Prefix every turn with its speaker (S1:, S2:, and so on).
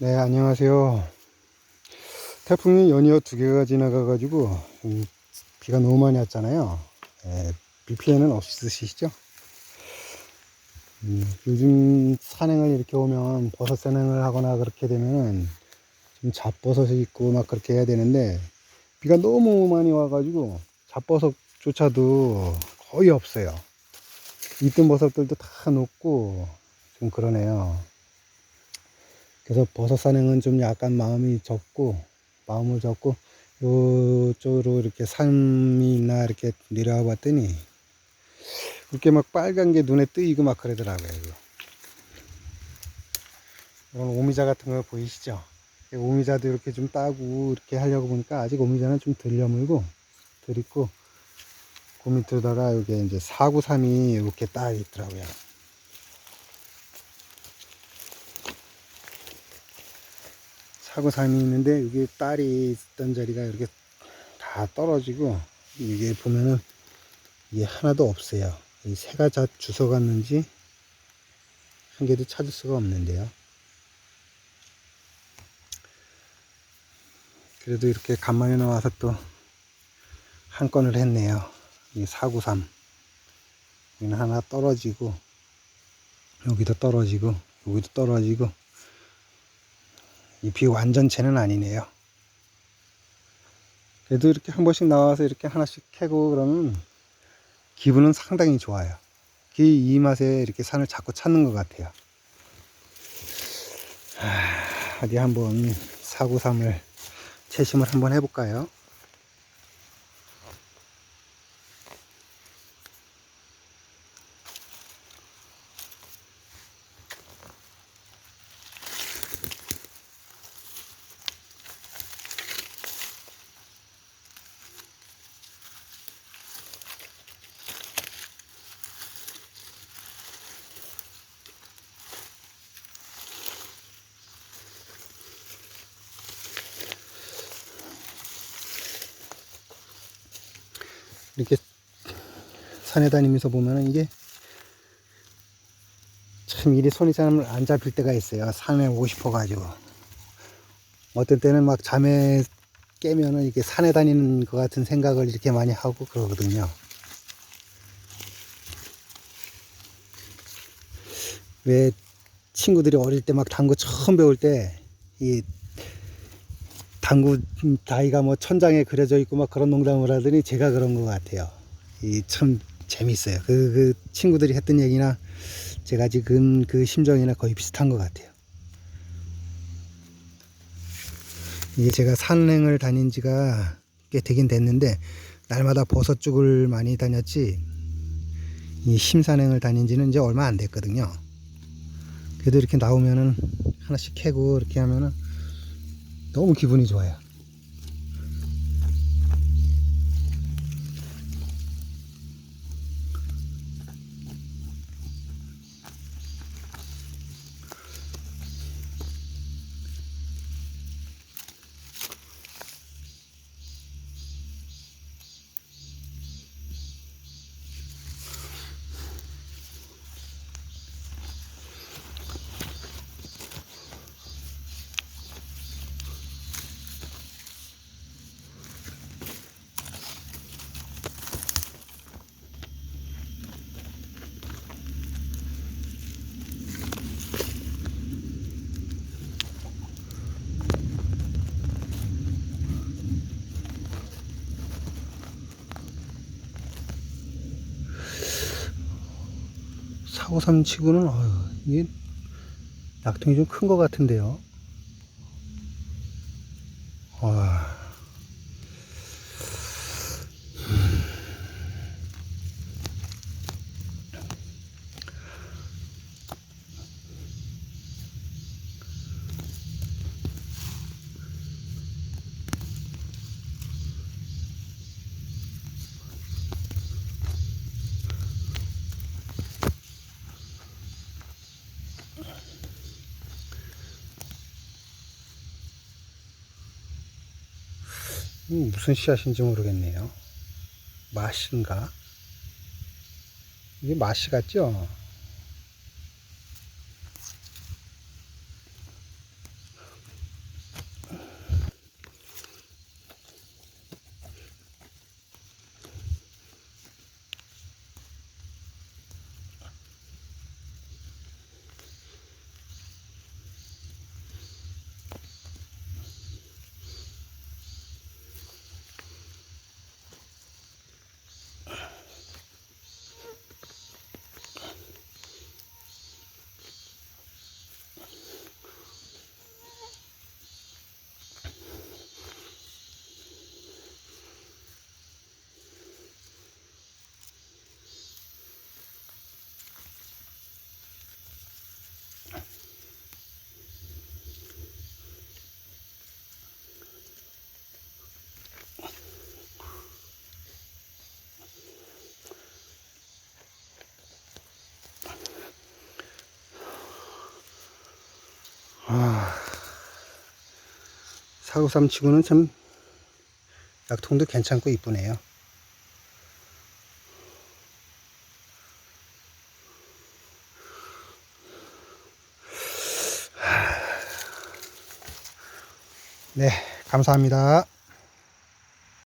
S1: 네, 안녕하세요. 태풍이 연이어 두 개가 지나가가지고, 음, 비가 너무 많이 왔잖아요. 예, 비 피해는 없으시죠? 음, 요즘 산행을 이렇게 오면, 버섯 산행을 하거나 그렇게 되면은, 좀 잡버섯이 있고 막 그렇게 해야 되는데, 비가 너무 많이 와가지고, 잡버섯조차도 거의 없어요. 있던 버섯들도 다 녹고, 좀 그러네요. 그래서 버섯 산행은 좀 약간 마음이 접고 마음을 접고 요쪽으로 이렇게 산이 있나 이렇게 내려와 봤더니 이렇게 막 빨간 게 눈에 뜨이고 막 그러더라고요. 이런 오미자 같은 거 보이시죠? 이 오미자도 이렇게 좀 따고 이렇게 하려고 보니까 아직 오미자는 좀 덜 여물고 덜 있고 그 밑에다가 여기 이제 사구삼이 이렇게 딱 있더라고요. 사구삼이 있는데 여기 딸이 있던 자리가 이렇게 다 떨어지고 이게 보면은 이게 하나도 없어요. 이 새가 다 주워갔는지 한 개도 찾을 수가 없는데요. 그래도 이렇게 간만에 나와서 또 한 건을 했네요. 이 사구삼 여기는 하나 떨어지고 여기도 떨어지고 여기도 떨어지고 잎이 완전체는 아니네요. 그래도 이렇게 한 번씩 나와서 이렇게 하나씩 캐고 그러면 기분은 상당히 좋아요. 그이 맛에 이렇게 산을 자꾸 찾는 것 같아요. 하, 어디 한번 사구삼을 채심을 한번 해볼까요? 이렇게 산에 다니면서 보면은 이게 참 일이 손이 잘 안 잡힐 때가 있어요. 산에 오고 싶어가지고. 어떤 때는 막 잠에 깨면은 이게 산에 다니는 것 같은 생각을 이렇게 많이 하고 그러거든요. 왜 친구들이 어릴 때 막 당구 처음 배울 때 이 당구 다이가 뭐 천장에 그려져 있고 막 그런 농담을 하더니 제가 그런 것 같아요. 이 참 재밌어요. 그, 그 친구들이 했던 얘기나 제가 지금 그 심정이나 거의 비슷한 것 같아요. 이게 제가 산행을 다닌 지가 꽤 되긴 됐는데 날마다 버섯 쪽을 많이 다녔지 이 심산행을 다닌 지는 이제 얼마 안 됐거든요. 그래도 이렇게 나오면은 하나씩 캐고 이렇게 하면은 너무 기분이 좋아요. 사고삼 치고는 어휴, 이게 약통이 좀 큰 것 같은데요. 와. 음, 무슨 씨앗인지 모르겠네요. 맛인가? 이게 맛이 같죠? 아, 사구삼 치고는 참 약통도 괜찮고 이쁘네요. 네, 감사합니다.